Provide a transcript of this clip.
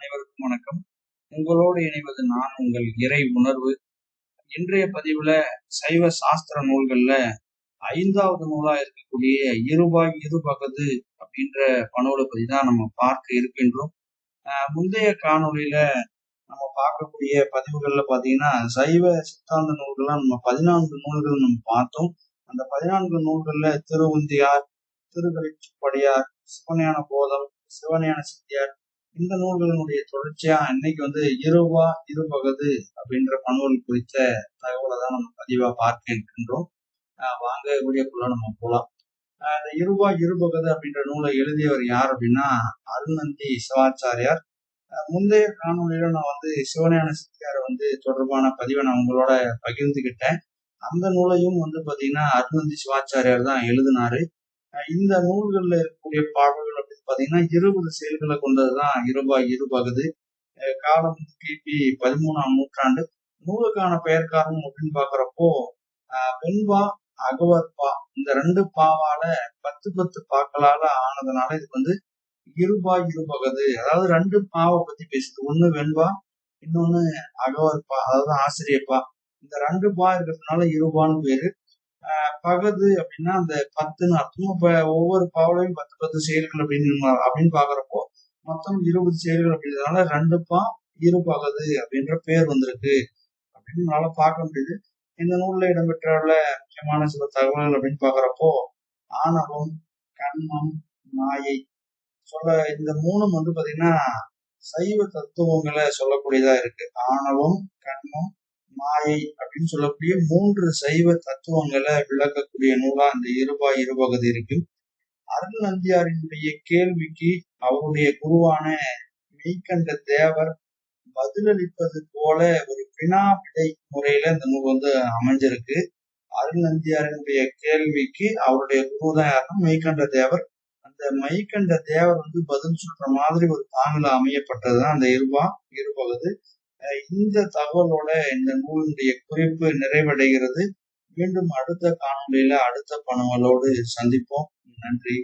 அனைவருக்கும் வணக்கம். உங்களோடு இணைவது நான் உங்கள் இறை உணர்வு. இன்றைய பதிவுல சைவ சாஸ்திர நூல்கள்ல ஐந்தாவது நூலா இருக்கக்கூடிய இருபாய் இருபகது அப்படின்ற பனோட பத்தி தான் நம்ம பார்க்க இருக்கின்றோம். ஆஹ் முந்தைய காணொளியில நம்ம பார்க்கக்கூடிய பதிவுகள்ல பாத்தீங்கன்னா சைவ சித்தாந்த நூல்கள்லாம் நம்ம பதினான்கு நூல்கள் நம்ம பார்த்தோம். அந்த பதினான்கு நூல்கள்ல திருவுந்தியார் திருக்கலிச்சுப்படியார் சிவஞான போதம் சிவஞான சித்தியார் இந்த நூல்களினுடைய தொடர்ச்சியா இன்னைக்கு வந்து இருவா இருபகது அப்படின்ற பணுவல் குறித்த தகவலை தான் நம்ம பதிவா பார்க்க இருக்கின்றோம். ஆஹ் வாங்க வீடியோக்குள்ள நம்ம போலாம். ஆஹ் இந்த இருவா இருபகுது அப்படின்ற நூலை எழுதியவர் யார் அப்படின்னா அருணந்தி சிவாச்சாரியார். ஆஹ் முந்தைய காணொலியில நான் வந்து சிவஞான சித்தியார் வந்து தொடர்பான பதிவை நான் உங்களோட பகிர்ந்துகிட்டேன். அந்த நூலையும் வந்து பாத்தீங்கன்னா அருணந்தி சிவாச்சாரியார் தான் எழுதினாரு. இந்த நூல்கள்ல இருக்கக்கூடிய பாடல்கள் பார்த்தீங்கன்னா இருபது செயல்களை கொண்டதுதான் இருபாய் இருபகுது. காலம் கிபி பதிமூணாம் நூற்றாண்டு. நூலுக்கான பெயர் காரணம் அப்படின்னு பாக்குறப்போ ஆஹ் வெண்பா அகவற்பா இந்த ரெண்டு பாவால பத்து பத்து பாக்களால ஆனதுனால இதுக்கு வந்து இருபா இருபகது. அதாவது ரெண்டு பாவை பத்தி பேசுது. ஒண்ணு வெண்பா இன்னொன்னு அகவற்பா அதாவது ஆசிரியப்பா. இந்த ரெண்டு பா இருக்கிறதுனால இருபான்னு பேரு. பகது அப்படின்னா அந்த பத்துன்னு அர்த்தம். இப்ப ஒவ்வொரு பாவலையும் பத்து பத்து செயல்கள் அப்படின்னு அப்படின்னு பாக்குறப்போ மொத்தம் இருபது செயல்கள் அப்படின்றதுனால ரெண்டு பா இரு பகது அப்படின்ற பேர் வந்திருக்கு. அப்படின்னு நம்மளால பார்க்க முடியுது. இந்த நூல்ல இடம்பெற்றுள்ள முக்கியமான சில தகவல்கள் அப்படின்னு பாக்குறப்போ ஆணவம் கண்மம் மாயை சொல்ல இந்த மூணும் வந்து பாத்தீங்கன்னா சைவ தத்துவங்களை சொல்லக்கூடியதா இருக்கு. ஆணவம் கண்மம் மாயை அப்படின்னு சொல்லக்கூடிய மூன்று சைவ தத்துவங்களை விளக்கக்கூடிய நூலா அந்த இருபா இருபகுதி இருக்கு. அருள் நந்தியாரினுடைய கேள்விக்கு அவருடைய குருவான மெய்கண்ட தேவர் பதிலளிப்பது போல ஒரு வினா விடை முறையில இந்த நூல் வந்து அமைஞ்சிருக்கு. அருள் நந்தியாரினுடைய கேள்விக்கு அவருடைய குரு தான் யாருன்னா மெய்கண்ட தேவர். அந்த மைக்கண்ட தேவர் வந்து பதில் சொல்ற மாதிரி ஒரு தாமில அமையப்பட்டதுதான் அந்த இருபா இருபகுது. இந்த தகவலோட இந்த நூலினுடைய குறிப்பு நிறைவடைகிறது. மீண்டும் அடுத்த காணொலியில அடுத்த பணங்களோடு சந்திப்போம். நன்றி.